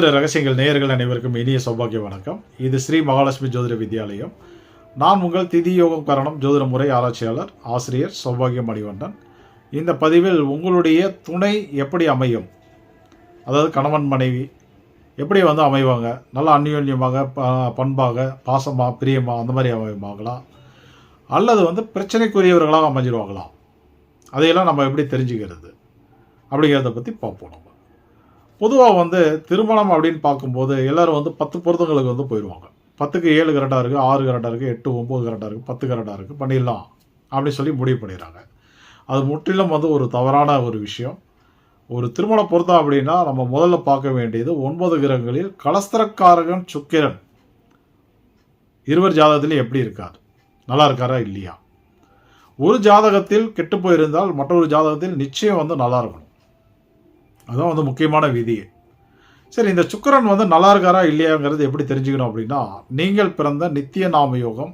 ரகசியங்கள் நேயர்கள் அனைவருக்கும் இனிய சௌபாகிய வணக்கம். இது ஸ்ரீ மகாலட்சுமி ஜோதிட வித்யாலயம். நான் உங்கள் திதி யோகம் கரணம் ஜோதிட முறை ஆராய்ச்சியாளர் ஆசிரியர் சௌபாகிய மணிவண்ணன். இந்த பதிவில் உங்களுடைய துணை எப்படி அமையும்? அதாவது கணவன் மனைவி எப்படி வந்து அமைவாங்க? நல்லா அந்யோன்யமாக ப- பண்பாக பாசமாக பிரியமாக அந்த மாதிரி அமைவாங்களா? அல்லது வந்து பிரச்சனைக்குரியவர்களாக அமைஞ்சிருவாங்களா? அதையெல்லாம் நம்ம எப்படி தெரிஞ்சுக்கிறது? அப்படிங்கிறத பற்றி பார்ப்போம் நம்ம. பொதுவாக வந்து திருமணம் அப்படின்னு பார்க்கும்போது எல்லாரும் வந்து பத்து பொருத்தங்களுக்கு வந்து போயிடுவாங்க. பத்துக்கு ஏழு கரெக்டாக இருக்குது ஆறு கரெக்டாக இருக்குது எட்டு ஒம்பது கரெக்டாக இருக்குது பத்து கரெக்டாக இருக்குது பண்ணிடலாம் அப்படின்னு சொல்லி முடிவு பண்ணிடுறாங்க. அது முற்றிலும் வந்து ஒரு தவறான ஒரு விஷயம். ஒரு திருமண பொருத்தம் அப்படின்னா நம்ம முதல்ல பார்க்க வேண்டியது ஒன்பது கிரகங்களில் கலஸ்திரக்காரகன் சுக்கிரன். இருவர் ஜாதகத்திலையும் எப்படி இருக்கார்? நல்லா இருக்காரா இல்லையா? ஒரு ஜாதகத்தில் கெட்டு போயிருந்தால் மற்றொரு ஜாதகத்தில் நிச்சயம் வந்து நல்லா இருக்கணும். அதுதான் வந்து முக்கியமான விதி. சரி இந்த சுக்கிரன் வந்து நல்லா இருக்காரா இல்லையாங்கிறது எப்படி தெரிஞ்சுக்கணும் அப்படின்னா நீங்கள் பிறந்த நித்திய நாம யோகம்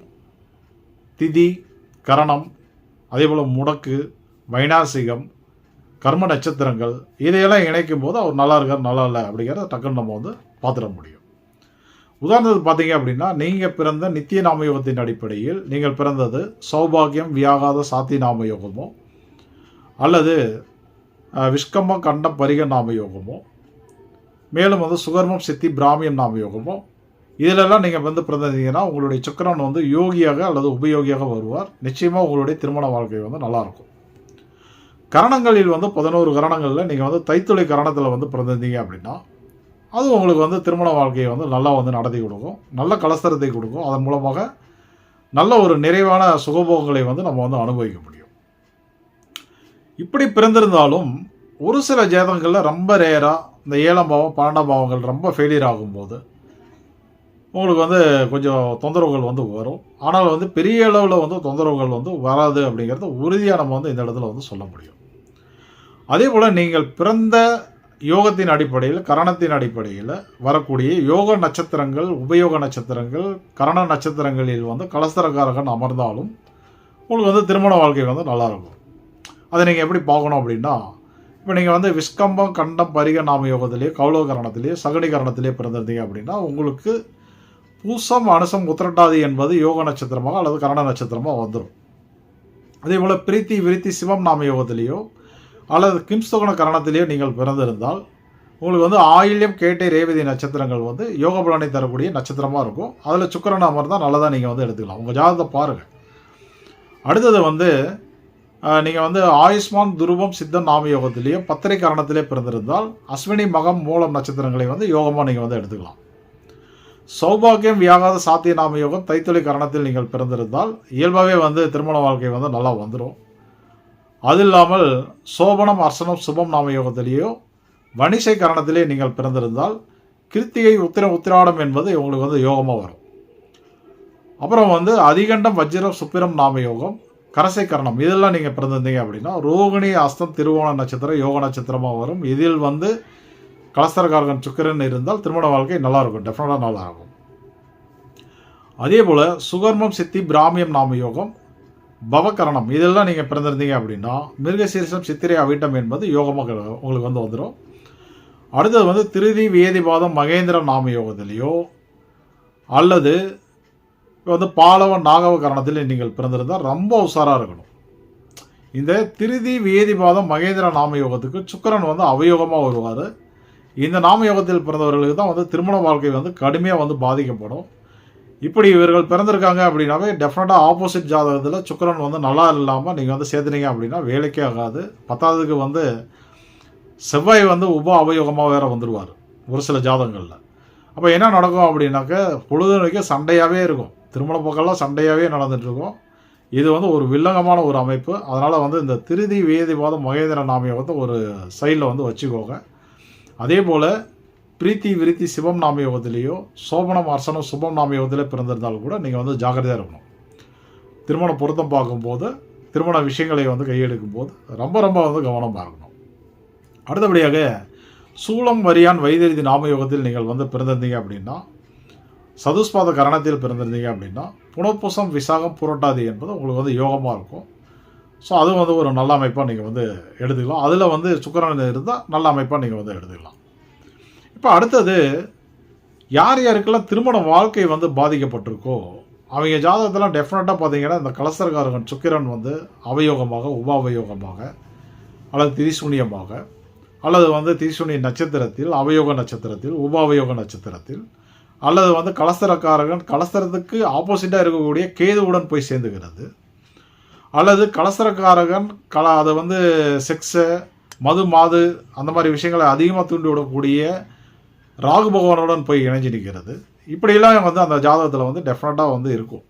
திதி கரணம் அதே போல் முடக்கு வைனாசிகம் கர்ம நட்சத்திரங்கள் இதையெல்லாம் இணைக்கும் போது அவர் நல்லா இருக்கார் நல்லா இல்லை அப்படிங்கிறத டக்குன்னு நம்ம வந்து பார்த்துட முடியும். உதாரணத்துக்கு பார்த்தீங்க அப்படின்னா நீங்கள் பிறந்த நித்திய நாம யோகத்தின் அடிப்படையில் நீங்கள் பிறந்தது சௌபாகியம் வியாகாத சாத்தி நாம யோகமோ அல்லது அஹ், விஷ்கம்ம கண்டம் பரிக நாம யோகமோ மேலும் வந்து சுகர்மம் சித்தி பிராமியம் நாம யோகமோ இதிலெல்லாம் நீங்கள் வந்து பிறந்தீங்கன்னா உங்களுடைய சுக்கரன் வந்து யோகியாக அல்லது உபயோகியாக வருவார். நிச்சயமாக உங்களுடைய திருமண வாழ்க்கை வந்து நல்லாயிருக்கும். கரணங்களில் வந்து பதினோரு கரணங்களில் நீங்கள் வந்து தைத்துளை கரணத்தில் வந்து பிறந்திருந்தீங்க அப்படின்னா அது உங்களுக்கு வந்து திருமண வாழ்க்கையை வந்து நல்லா வந்து நடத்தி கொடுக்கும். நல்ல கலஸ்தரத்தை கொடுக்கும். அதன் மூலமாக நல்ல ஒரு நிறைவான சுகபோகங்களை வந்து நம்ம வந்து அனுபவிக்க முடியும். இப்படி பிறந்திருந்தாலும் ஒரு சில ஜாதகங்களில் ரொம்ப ரேராக இந்த ஏழாம் பாவம் பன்னெண்டாம் பாவங்கள் ரொம்ப ஃபெயிலியர் ஆகும்போது உங்களுக்கு வந்து கொஞ்சம் தொந்தரவுகள் வந்து வரும். ஆனால் வந்து பெரிய அளவில் வந்து தொந்தரவுகள் வந்து வராது அப்படிங்கிறத உறுதியாக நம்ம வந்து இந்த இடத்துல வந்து சொல்ல முடியும். அதே போல் நீங்கள் பிறந்த யோகத்தின் அடிப்படையில் கரணத்தின் அடிப்படையில் வரக்கூடிய யோக நட்சத்திரங்கள் உபயோக நட்சத்திரங்கள் கரண நட்சத்திரங்களில் வந்து கலஸ்தரக்காரகன் அமர்ந்தாலும் உங்களுக்கு வந்து திருமண வாழ்க்கை வந்து நல்லாயிருக்கும் அதை நீங்கள் எப்படி பார்க்கணும் அப்படின்னா இப்போ நீங்கள் வந்து விஸ்கம்பம் கண்டம் பரிக நாம யோகத்திலேயே கௌலோகரணத்திலேயே சகடிகரணத்திலேயே சகடி கரணத்திலேயே பிறந்திருந்தீங்க அப்படின்னா உங்களுக்கு பூசம் அனுசம் உத்திரட்டாதி என்பது யோக நட்சத்திரமாக அல்லது கரண நட்சத்திரமாக வந்துடும் அதே போல் பிரீத்தி விருத்தி சிவம் நாம யோகத்திலேயோ அல்லது கிம்ஸ்தோகன கரணத்திலேயோ நீங்கள் பிறந்திருந்தால் உங்களுக்கு வந்து ஆயில்யம் கேட்டை ரேவதி நட்சத்திரங்கள் வந்து யோக பலனை தரக்கூடிய நட்சத்திரமாக இருக்கும். அதில் சுக்கரன் அமர்ந்தால் நல்லதாக நீங்கள் வந்து எடுத்துக்கலாம். உங்கள் ஜாதகத்தை பாருங்கள் அடுத்தது வந்து நீங்கள் வந்து ஆயுஷ்மான் துருவம் சித்த நாம யோகத்திலேயோ பத்திரை கரணத்திலே பிறந்திருந்தால் அஸ்வினி மகம் மூலம் நட்சத்திரங்களை வந்து யோகமாக நீங்கள் வந்து எடுத்துக்கலாம். சௌபாகியம் வியாகாத சாத்திய நாம யோகம் தைத்தொழி கரணத்தில் நீங்கள் பிறந்திருந்தால் இயல்பாகவே வந்து திருமண வாழ்க்கை வந்து நல்லா வந்துடும் அது இல்லாமல் சோபனம் அர்சனம் சுபம் நாம யோகத்திலேயோ வணிசை கரணத்திலே நீங்கள் பிறந்திருந்தால் கிருத்திகை உத்திர உத்திராடம் என்பது உங்களுக்கு வந்து யோகமாக வரும். அப்புறம் வந்து அதிகண்டம் வஜ்ரம் சுப்பிரம் நாம யோகம் கரசை கரணம். இதெல்லாம் நீங்கள் பிறந்திருந்தீங்க அப்படின்னா ரோகிணி அஸ்தம் திருவோண நட்சத்திரம் யோக நட்சத்திரமாக வரும். இதில் வந்து கலஸ்தரகாரகன் சுக்கரன் இருந்தால் திருமண வாழ்க்கை நல்லாயிருக்கும். டெஃபினட்டாக நல்லாயிருக்கும். அதே போல் சுகர்மம் சித்தி பிராமியம் நாம யோகம் பவகரணம். இதெல்லாம் நீங்கள் பிறந்திருந்தீங்க அப்படின்னா மிருகசீரிசம் சித்திரை அவிட்டம் என்பது யோகமாக உங்களுக்கு வந்து வந்துடும் அடுத்தது வந்து திருதி வேதிபாதம் மகேந்திர நாம யோகத்திலேயோ அல்லது வந்து பாலவன் நாகவ கரணத்தில் நீங்கள் பிறந்திருந்தால் ரொம்ப உஷாராக இருக்கணும். இந்த திருதி வேதிபாதம் மகேந்திர நாம யோகத்துக்கு சுக்கிரன் வந்து அவயோகமாக வருவார். இந்த நாம யோகத்தில் பிறந்தவர்களுக்கு தான் வந்து திருமண வாழ்க்கை வந்து கடுமையாக வந்து பாதிக்கப்படும். இப்படி இவர்கள் பிறந்திருக்காங்க அப்படின்னாவே டெஃபினட்டாக ஆப்போசிட் ஜாதகத்தில் சுக்கிரன் வந்து நல்லா இல்லாமல் நீங்கள் வந்து சேர்த்துனீங்க அப்படின்னா வேலைக்கே ஆகாது. பத்தாவதுக்கு வந்து செவ்வாய் வந்து உப அவயோகமாக வேறு வந்துடுவார் ஒரு சில ஜாதகங்களில். அப்போ என்ன நடக்கும் அப்படின்னாக்க பொழுதுனைக்கு சண்டையாகவே இருக்கும். திருமண பக்கம்லாம் சண்டையாகவே நடந்துகிட்ருக்கும் இது வந்து ஒரு வில்லங்கமான ஒரு அமைப்பு. அதனால் வந்து இந்த திருதி வேதிவாதம் மகேந்திர நாமயோகத்தை ஒரு சைடில் வந்து வச்சுக்கோங்க. அதே போல் பிரீத்தி விருத்தி சிவம் நாமயோகத்திலேயோ சோபனம் அர்சனம் சுபம் நாமயோகத்திலே பிறந்திருந்தாலும் கூட நீங்கள் வந்து ஜாக்கிரதையாக இருக்கணும். திருமண பொருத்தம் பார்க்கும்போது திருமண விஷயங்களை வந்து கையெடுக்கும் போது ரொம்ப ரொம்ப வந்து கவனமாக இருக்கணும். அடுத்தபடியாக சூளம் வரியான் வைத்தியதி நாமயோகத்தில் நீங்கள் வந்து பிறந்திருந்தீங்க அப்படின்னா சதுஸ்பாத கரணத்தில் பிறந்திருந்தீங்க அப்படின்னா புனப்பூசம் விசாகம் புரட்டாதி என்பது உங்களுக்கு வந்து யோகமாக இருக்கும். ஸோ அதுவும் வந்து ஒரு நல்ல அமைப்பாக நீங்கள் வந்து எடுத்துக்கலாம். அதில் வந்து சுக்கரன் இருந்தால் நல்ல அமைப்பாக நீங்கள் வந்து எடுத்துக்கலாம். இப்போ அடுத்தது யார் யாருக்கெல்லாம் திருமண வாழ்க்கை வந்து பாதிக்கப்பட்டிருக்கோ அவங்க ஜாதகத்தெல்லாம் டெஃபினட்டாக பார்த்தீங்கன்னா இந்த கலசரகாரகன் சுக்கிரன் வந்து அவயோகமாக உபாவயோகமாக அல்லது திரிசூனியமாக அல்லது வந்து திரிசூனிய நட்சத்திரத்தில் அவயோக நட்சத்திரத்தில் உபாவயோக நட்சத்திரத்தில் அல்லது வந்து கலசரக்காரகன் கலசரத்துக்கு ஆப்போசிட்டாக இருக்கக்கூடிய கேதுவுடன் போய் சேர்ந்துகிறது. அல்லது கலசரக்காரகன் கல அதை வந்து செக்ஸு மது மாது அந்த மாதிரி விஷயங்களை அதிகமாக தூண்டி விடக்கூடிய ராகு பகவானுடன் போய் இணைஞ்சு நிற்கிறது இப்படியெல்லாம் வந்து அந்த ஜாதகத்தில் வந்து டெஃபினட்டாக வந்து இருக்கும்.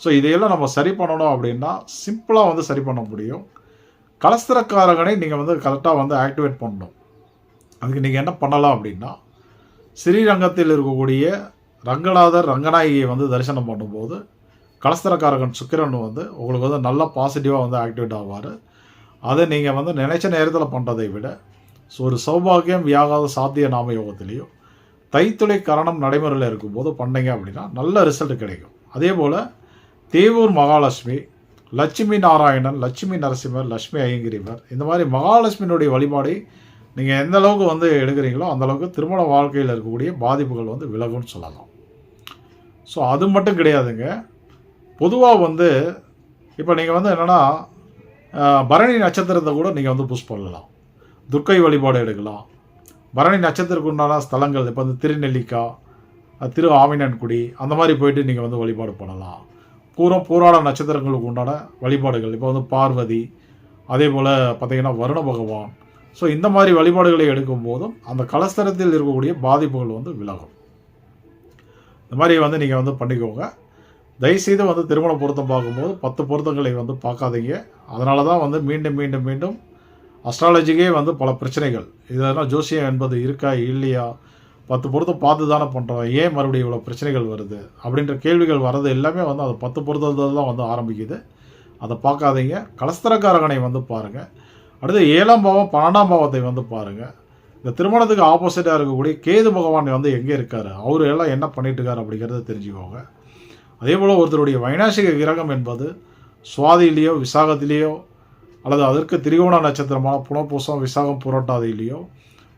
ஸோ இதையெல்லாம் நம்ம சரி பண்ணணும் அப்படின்னா சிம்பிளாக வந்து சரி பண்ண முடியும். கலஸ்திரக்காரகனை நீங்கள் வந்து கரெக்டாக வந்து ஆக்டிவேட் பண்ணணும். அதுக்கு நீங்கள் என்ன பண்ணலாம் அப்படின்னா ஸ்ரீரங்கத்தில் இருக்கக்கூடிய ரங்கநாதர் ரங்கநாயகியை வந்து தரிசனம் பண்ணும்போது கலஸ்தரக்காரகன் சுக்கிரன் வந்து உங்களுக்கு வந்து நல்லா பாசிட்டிவாக வந்து ஆக்டிவேட் ஆவார். அதை நீங்கள் வந்து நினைச்ச நேரத்தில் பண்ணுறதை விட ஸோ ஒரு சௌபாகியம் வியாகாத சாத்திய நாம யோகத்திலையும் தைத்துளை கரணம் நடைமுறையில் இருக்கும்போது பண்ணீங்க அப்படின்னா நல்ல ரிசல்ட் கிடைக்கும். அதே போல் தேவூர் மகாலட்சுமி லட்சுமி நாராயணன் லட்சுமி நரசிம்மர் லட்சுமி ஐயங்கிரிவர் இந்த மாதிரி மகாலட்சுமியினுடைய வழிபாடை நீங்கள் எந்த அளவுக்கு வந்து எடுக்கிறீங்களோ அந்த அளவுக்கு திருமண வாழ்க்கையில் இருக்கக்கூடிய பாதிப்புகள் வந்து விலகும்னு சொல்லலாம். ஸோ அது மட்டும் கிடையாதுங்க. பொதுவாக வந்து இப்போ நீங்கள் வந்து என்னென்னா பரணி நட்சத்திரத்தை கூட நீங்கள் வந்து புஷ் பண்ணலாம். துர்க்கை வழிபாடு எடுக்கலாம். பரணி நட்சத்திரத்துக்கு உண்டான ஸ்தலங்கள் இப்போ வந்து திருநெல்லிக்காய் திரு ஆவினன்குடி அந்த மாதிரி போயிட்டு நீங்கள் வந்து வழிபாடு பண்ணலாம். பூரம் பூராட நட்சத்திரங்களுக்கு உண்டான வழிபாடுகள் இப்போ வந்து பார்வதி அதே போல் பார்த்திங்கன்னா வருண பகவான் ஸோ இந்த மாதிரி வழிபாடுகளை எடுக்கும் போதும் அந்த கலஸ்தரத்தில் இருக்கக்கூடிய பாதிப்புகள் வந்து விலகும். இந்த மாதிரி வந்து நீங்கள் வந்து பண்ணிக்கோங்க. தயவுசெய்து வந்து திருமண பொருத்தம் பார்க்கும்போது பத்து பொருத்தங்களை வந்து பார்க்காதீங்க. அதனால தான் வந்து மீண்டும் மீண்டும் மீண்டும் அஸ்ட்ராலஜிக்கே வந்து பல பிரச்சனைகள். இதெல்லாம் ஜோசியம் என்பது இருக்கா இல்லையா? பத்து பொருத்தம் பார்த்து தானே பண்ணுறோம் ஏன் மறுபடியும் இவ்வளோ பிரச்சனைகள் வருது? அப்படின்ற கேள்விகள் வர்றது எல்லாமே வந்து அது பத்து பொருத்தத்தில் தான் வந்து ஆரம்பிக்குது. அதை பார்க்காதீங்க. கலஸ்தரக்காரகனை வந்து பாருங்கள் அடுத்து ஏழாம் பாவம் பன்னெண்டாம் பாவத்தை வந்து பாருங்கள் இந்த திருமணத்துக்கு ஆப்போசிட்டாக இருக்கக்கூடிய கேது பகவான் வந்து எங்கே இருக்கார்? அவர் எல்லாம் என்ன பண்ணிட்டு இருக்கார் அப்படிங்கிறத தெரிஞ்சுக்கோங்க. அதே போல் ஒருத்தருடைய வைநாசிக கிரகம் என்பது சுவாதியிலேயோ விசாகத்திலேயோ அல்லது அதற்கு திரிகோண நட்சத்திரமான புனப்பூசம் விசாகம் புரட்டாதியிலேயோ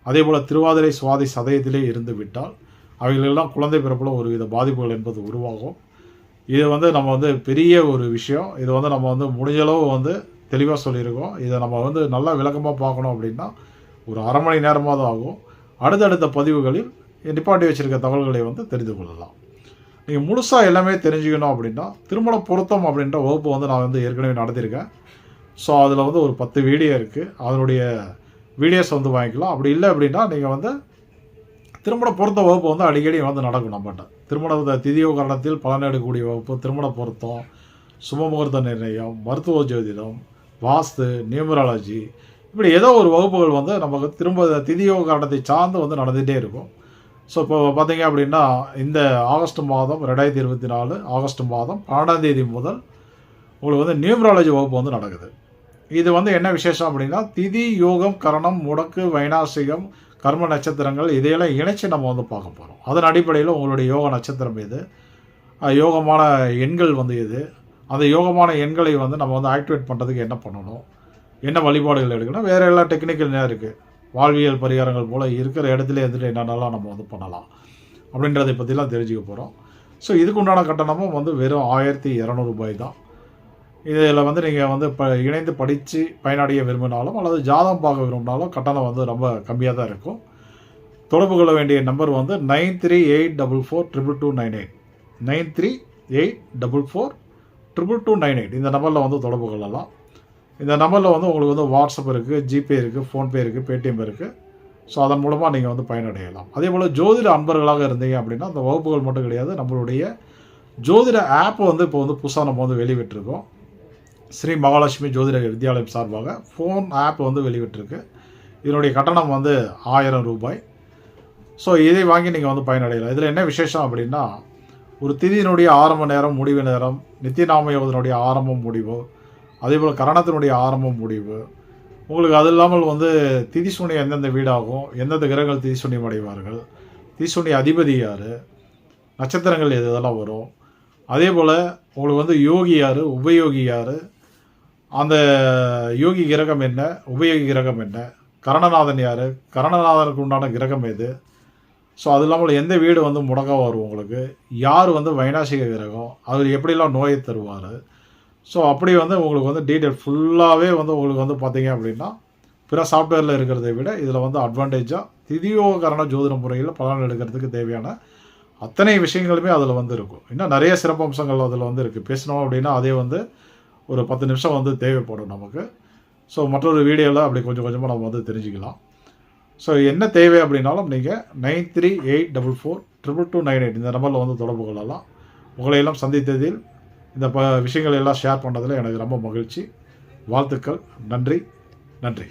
அதே போல் திருவாதிரை சுவாதி சதயத்திலே இருந்து விட்டால் அவைகளெல்லாம் குழந்தை பிறப்பில் ஒரு வித பாதிப்புகள் என்பது உருவாகும். இது வந்து நம்ம வந்து பெரிய ஒரு விஷயம். இது வந்து நம்ம வந்து முடிஞ்சளவு வந்து தெளிவாக சொல்லியிருக்கோம். இதை நம்ம வந்து நல்லா விளக்கமாக பார்க்கணும் அப்படின்னா ஒரு அரை மணி நேரமாக தான் ஆகும். அடுத்தடுத்த பதிவுகளில் நிப்பாட்டி வச்சுருக்க தகவல்களை வந்து தெரிந்து கொள்ளலாம். நீங்கள் முழுசாக எல்லாமே தெரிஞ்சுக்கணும் அப்படின்னா திருமண பொருத்தம் அப்படின்ற வகுப்பு வந்து நான் வந்து ஏற்கனவே நடத்தியிருக்கேன். ஸோ அதில் வந்து ஒரு பத்து வீடியோ இருக்குது அதனுடைய வீடியோஸ் வந்து வாங்கிக்கலாம். அப்படி இல்லை அப்படின்னா நீங்கள் வந்து திருமண பொருத்த வகுப்பு வந்து அடிக்கடி வந்து நடக்கும் நம்மகிட்ட. திருமண திதியோகரணத்தில் பலன் எடுக்கக்கூடிய வகுப்பு திருமண பொருத்தம் சுபமுகூர்த்த நிர்ணயம் மருத்துவ ஜோதிடம் வாஸ்து நியூமராலஜி இப்படி ஏதோ ஒரு வகுப்புகள் வந்து நமக்கு திரும்ப திதியோகரணத்தை சார்ந்து வந்து நடந்துகிட்டே இருக்கும். ஸோ இப்போ பார்த்தீங்க அப்படின்னா இந்த ஆகஸ்ட் மாதம் ரெண்டாயிரத்தி இருபத்தி நாலு ஆகஸ்ட் மாதம் பன்னெண்டாம் தேதி முதல் உங்களுக்கு வந்து நியூமராலஜி வகுப்பு வந்து நடக்குது. இது வந்து என்ன விசேஷம் அப்படின்னா திதி யோகம் கரணம் முடக்கு வைனாசிகம் கர்ம நட்சத்திரங்கள் இதையெல்லாம் இணைச்சி நம்ம வந்து பார்க்க போகிறோம் அதன் அடிப்படையில் உங்களுடைய யோக நட்சத்திரம் எது யோகமான எண்கள் வந்து எது அந்த யோகமான எண்களை வந்து நம்ம வந்து ஆக்டிவேட் பண்ணுறதுக்கு என்ன பண்ணணும்? என்ன வழிபாடுகள் எடுக்கணும்? வேறு எல்லா டெக்னிக்கல் என்ன இருக்குது வாழ்வியல் பரிகாரங்கள் போல் இருக்கிற இடத்துல இருந்துட்டு என்னென்னலாம் நம்ம வந்து பண்ணலாம்? அப்படின்றதை பற்றிலாம் தெரிஞ்சுக்க போகிறோம் ஸோ இதுக்கு உண்டான கட்டணமும் வந்து வெறும் ஆயிரத்தி இரநூறுபாய் தான். இதில் வந்து நீங்கள் வந்து இப்போ இணைந்து படித்து பயனடைய விரும்பினாலும் அல்லது ஜாதகம் பார்க்க விரும்பினாலும் கட்டணம் வந்து ரொம்ப கம்மியாக தான் இருக்கும். தொடர்பு கொள்ள வேண்டிய நம்பர் வந்து nine three eight double four triple two nine eight. Nine three eight double four triple two nine eight இந்த நம்பரில் வந்து தொடர்பு கொள்ளலாம். இந்த நம்பரில் வந்து உங்களுக்கு வந்து வாட்ஸ்அப் இருக்குது ஜிபே இருக்குது ஃபோன்பே இருக்குது பேடிஎம் இருக்குது ஸோ அதன் மூலமாக நீங்கள் வந்து பயனடையலாம். அதே போல் ஜோதிட அன்பர்களாக இருந்தீங்க அப்படின்னா அந்த வகுப்புகள் மட்டும் கிடையாது. நம்மளுடைய ஜோதிட ஆப் வந்து இப்போ வந்து புதுசாக நம்ம வந்து வெளிவிட்டிருக்கோம் ஸ்ரீ மகாலட்சுமி ஜோதிட வித்யாலயம் சார்பாக ஃபோன் ஆப் வந்து வெளிவிட்டிருக்கு இதனுடைய கட்டணம் வந்து ஆயிரம் ரூபாய். ஸோ இதை வாங்கி நீங்கள் வந்து பயனடையலாம். இதில் என்ன விசேஷம் அப்படின்னா ஒரு திதியினுடைய ஆரம்ப நேரம் முடிவு நேரம் நித்தியநாமயத்தினுடைய ஆரம்பம் முடிவு அதே போல் கரணத்தினுடைய ஆரம்பம் முடிவு. உங்களுக்கு அது இல்லாமல் வந்து திதிசூனியம் எந்தெந்த வீடாகும் எந்தெந்த கிரகங்கள் திதிசூனியம் அடைவார்கள் திதிசூனிய அதிபதி யார் நட்சத்திரங்கள் எது இதெல்லாம் வரும். அதே போல் உங்களுக்கு வந்து யோகி யார் உபயோகி யார் அந்த யோகி கிரகம் என்ன உபயோகி கிரகம் என்ன கரணநாதன் யார் கரணநாதனுக்கு உண்டான கிரகம் எது ஸோ அது இல்லாமல் எந்த வீடு வந்து முடக்க வரும் உங்களுக்கு? யார் வந்து வைனாசிக கிரகம் அவர் எப்படிலாம் நோயை தருவார்? ஸோ அப்படி வந்து உங்களுக்கு வந்து டீட்டெயில் ஃபுல்லாகவே வந்து உங்களுக்கு வந்து பார்த்தீங்க அப்படின்னா பிற சாஃப்ட்வேரில் இருக்கிறத விட இதில் வந்து அட்வான்டேஜாக திதியோகரண ஜோதிட முறையில் பலன் எடுக்கிறதுக்கு தேவையான அத்தனை விஷயங்களுமே அதில் வந்து இருக்கும். இன்னும் நிறைய சிறப்பம்சங்கள் அதில் வந்து இருக்குது பேசணும் அப்படின்னா அதே வந்து ஒரு பத்து நிமிஷம் வந்து தேவைப்படும் நமக்கு. ஸோ மற்றொரு வீடியோவில் அப்படி கொஞ்சம் கொஞ்சமாக நம்ம வந்து தெரிஞ்சுக்கலாம். ஸோ என்ன தேவை அப்படின்னாலும் நீங்கள் nine three eight double four triple two nine eight இந்த நம்பரில் வந்து தொடர்பு கொள்ளலாம். உங்களையெல்லாம் சந்தித்ததில் இந்த ப விஷயங்களை எல்லாம் ஷேர் பண்ணதில் எனக்கு ரொம்ப மகிழ்ச்சி. வாழ்த்துக்கள். நன்றி. நன்றி.